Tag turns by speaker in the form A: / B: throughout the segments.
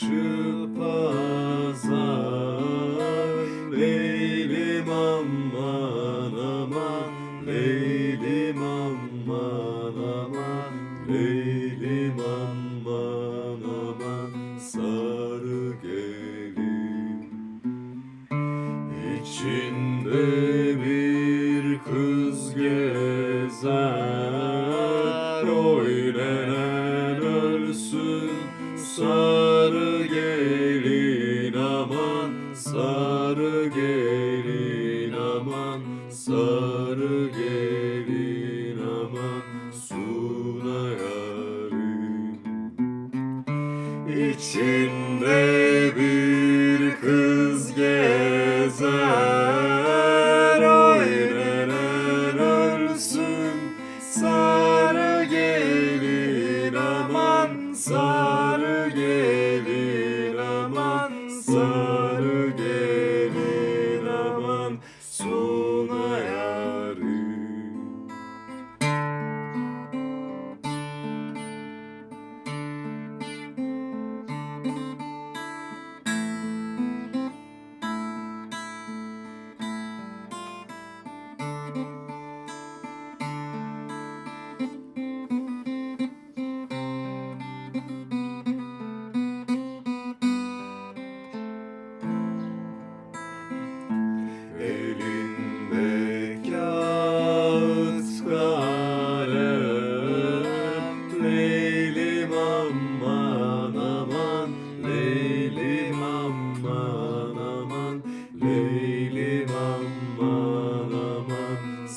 A: çarşı Leylim aman aman Leylim aman aman Leylim aman aman Sarı gelin. İçinde bir kız gezer Oynenen Sarı gelin aman Sarı gelin aman Suna yarim İçinde bir kız gezer Oynenen ölsün Sarı gelin aman Sarı gelin aman Sarı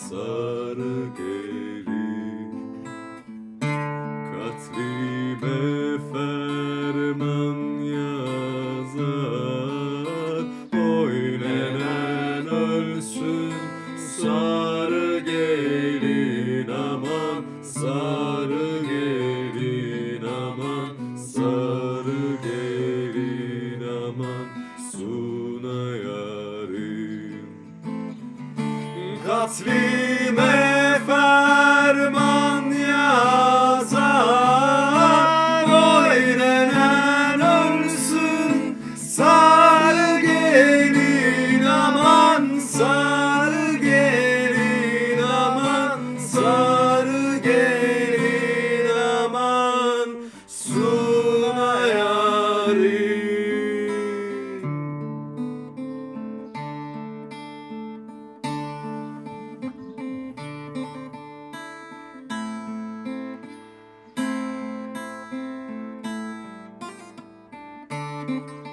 A: Sarı gelin Katlime ferman yazar. Oynenen ölsün sarı gelin aman Sarı цвіне. thank you